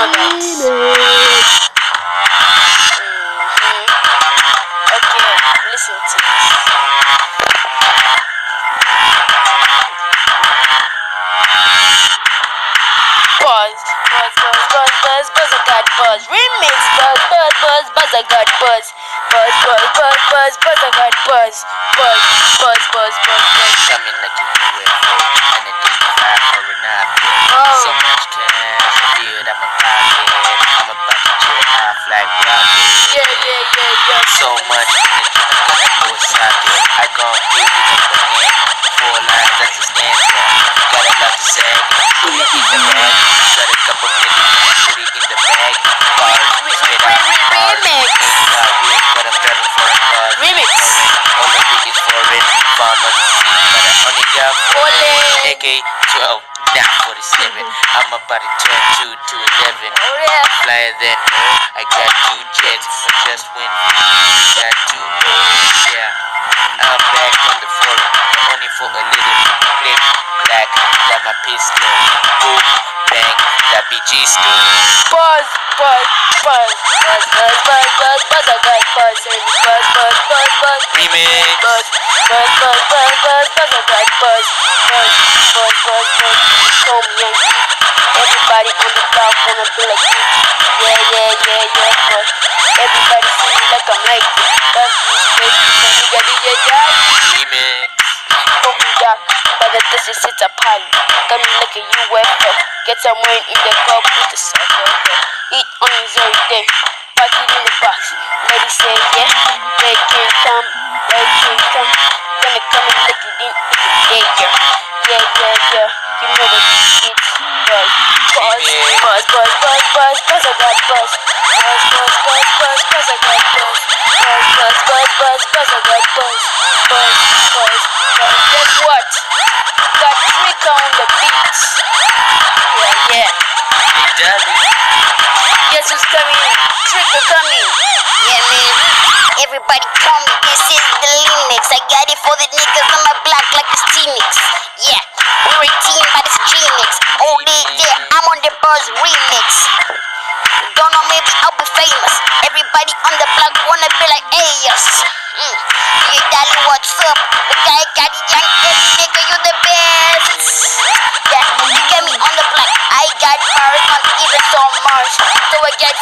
Buzz, buzz, buzz, buzz, buzz, buzz, I got buzz. Remix, buzz, buzz, buzz, buzz, I got buzz. Buzz, buzz, buzz, buzz, buzz, buzz. Buzz, buzz, buzz, buzz, buzz. And it didn't fly So much energy, I'm gonna blow a socket. I gon' give you the banana. Four lines, that's a stanza. Got a lot to say. Put it in the bag. Got a couple million, put it in the bag. Bars, spit out. Remix. Ain't got win, but I'm driving for a car. Remix. All the biggest foreign farmers see, but I only got Ole. AK 12, not 47. I'm about to turn 2 to 11. Oh, yeah. Flyer than her. I got two jets, but just got two. Yeah, I'm back on the forum, only for a little click, clack. Got my pistol, boom, bang. That BG. Buzz, buzz, buzz, buzz, buzz, buzz, buzz, buzz, I got buzz. Service, buzz, buzz, buzz, buzz. Remix. Buzz, buzz, buzz, buzz, buzz, buzz, I got buzz. Buzz, buzz, party. Got me like a UFO. Get some rain in the cup with the sucker. Eat onions every day. Pack it in the box. Lady say yeah, they can't come, they can't come. Gonna come and lick it in, yeah, yeah, yeah, yeah, yeah. You know what it's buzz, buzz, buzz, buzz, buzz, buzz, buzz. I got buzz, buzz, buzz, buzz, buzz, buzz. I got buzz, buzz, buzz, buzz, buzz, buzz. I got buzz, buzz, buzz, buzz. Guess what? We got Trick on the beats. Yeah, yeah. Big Daddy. Guess who's coming? Coming. Yeah, man. Everybody call me. This is the Linux. I got it for the niggas on my block like it's T-Mix. Yeah, we're a team, but it's G-Mix. All day, yeah, I'm on the buzz remix. Don't know, maybe I'll be famous. Everybody on the block wanna be like, yes. Mm. Yeah, darling, what's up? The guy got it young, every nigga, you the best. Yeah, you got me on the block. I got bars on even so much. So I get